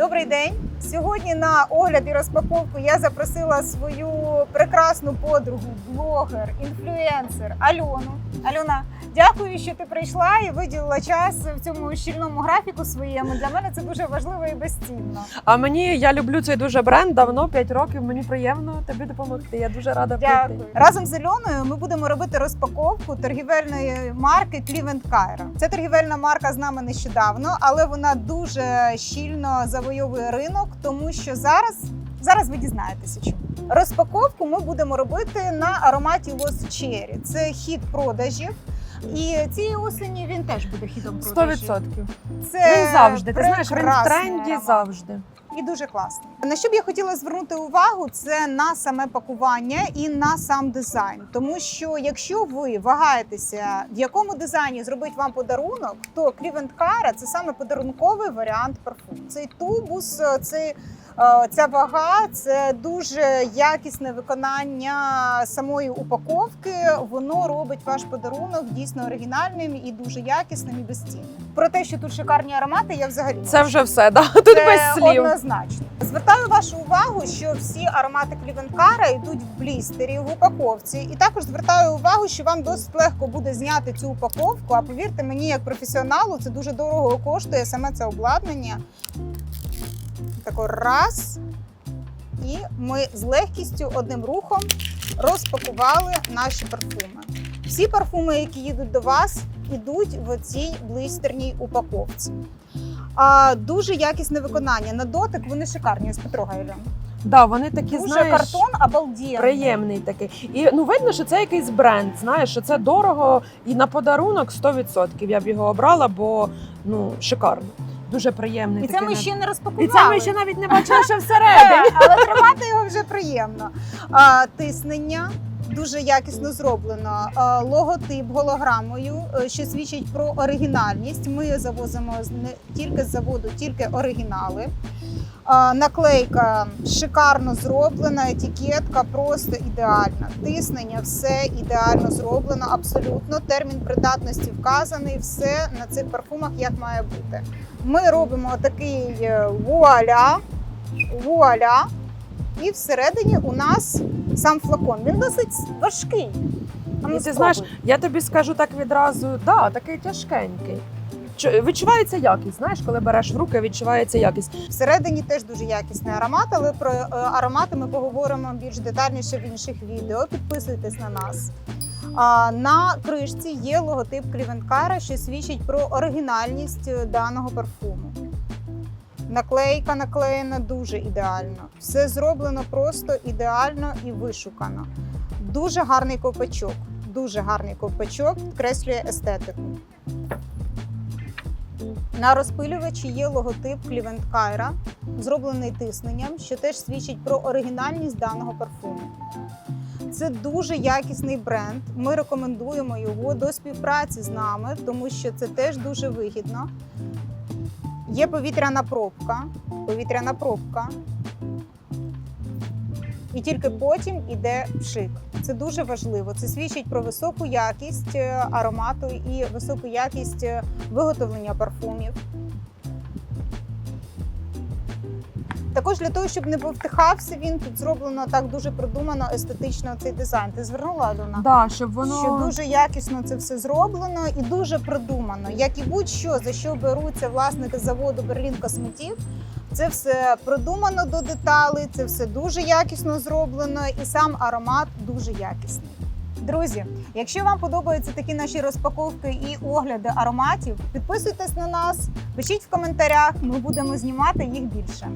Добрий день. Сьогодні на огляд і розпаковку я запросила свою прекрасну подругу, блогер, інфлюенсер Альону. Альона, дякую, що ти прийшла і виділила час в цьому щільному графіку своєму. Для мене це дуже важливо і безцінно. А мені я люблю цей дуже бренд давно, 5 років. Мені приємно тобі допомогти. Я дуже рада Дякую. прийти. Разом з Альоною ми будемо робити розпаковку торгівельної марки Cleveland Cairo. Це торгівельна марка з нами нещодавно, але вона дуже щільно завойовує ринок, тому що зараз. Зараз ви дізнаєтеся, чому розпаковку ми будемо робити на ароматі Lost Cherry. Це хід продажів. І цієї осені він теж буде хідом Сто продажів. відсотків. Це Він завжди. Ти знаєш, він в прекрасний тренді аромат завжди. І дуже класний. На що б я хотіла звернути увагу, це на саме пакування і на сам дизайн. Тому що якщо ви вагаєтеся, в якому дизайні зробить вам подарунок, то Крівенткара – це саме подарунковий варіант парфуму. Цей тубус, цей. Е, Ця вага це дуже якісне виконання самої упаковки. Воно робить ваш подарунок дійсно оригінальним і дуже якісним і безцінним. Про те, що тут шикарні аромати, я взагалі Це вже все. Да? Тут це без слів. однозначно. Звертаю вашу увагу, що всі аромати Клівенкара йдуть в блістері в упаковці, і також звертаю увагу, що вам досить легко буде зняти цю упаковку. А повірте мені, як професіоналу, це дуже дорого коштує саме це обладнання. Тако раз. І ми з легкістю одним рухом розпакували наші парфуми. Всі парфуми, які їдуть до вас, ідуть в цій блистерній упаковці. А, дуже якісне виконання. На дотик вони шикарні з Петрога Альон. Да, вони такі, Дуже знаєш, картон обалденний. приємний такий. І ну видно, що це якийсь бренд. Знаєш, що це дорого і на подарунок 100%. Я б його обрала, бо ну шикарно. Дуже приємний. І це ми ще не розпакували. І це ми ще навіть не бачили, що всередині. Але тримати його вже приємно. А, тиснення. Дуже якісно зроблено. А, Логотип голограмою, е, що свідчить про оригінальність. Ми завозимо не тільки з заводу, тільки оригінали. Наклейка шикарно зроблена, етикетка просто ідеальна. Тиснення, все ідеально зроблено, абсолютно. Термін придатності вказаний, все на цих парфумах як має бути. Ми робимо такий е, вуаля, вуаля, і всередині у нас сам флакон. Він досить важкий. І ти знаєш, я тобі скажу так відразу, да, такий тяжкенький. Чу- Відчувається якість, знаєш, коли береш в руки, відчувається якість. Всередині теж дуже якісний аромат, але про е, аромати ми поговоримо більш детальніше в інших відео. Підписуйтесь на нас. На кришці є логотип Клівенкара, що свідчить про оригінальність е, даного парфуму. Наклейка наклеєна дуже ідеально. Все зроблено просто ідеально і вишукано. Дуже гарний ковпачок. Дуже гарний ковпачок, підкреслює естетику. На розпилювачі є логотип Клівент Кайра, зроблений тисненням, що теж свідчить про оригінальність даного парфуму. Це дуже якісний бренд. Ми рекомендуємо його до співпраці з нами, тому що це теж дуже вигідно. Є повітряна пробка. Повітряна пробка. І тільки потім іде пшик. Це дуже важливо. Це свідчить про високу якість е, аромату і високу якість е, виготовлення парфумів. Також для того, щоб не повтихався він, тут зроблено так дуже продумано, естетично цей дизайн. Ти звернула Альона? Да, щоб воно Що дуже якісно це все зроблено і дуже продумано. Як і будь-що, за що беруться власники заводу Берлін Косметів, це все продумано до деталей, це все дуже якісно зроблено, і сам аромат дуже якісний. Друзі, якщо вам подобаються такі наші розпаковки і огляди ароматів, підписуйтесь на нас, пишіть в коментарях, ми будемо знімати їх більше.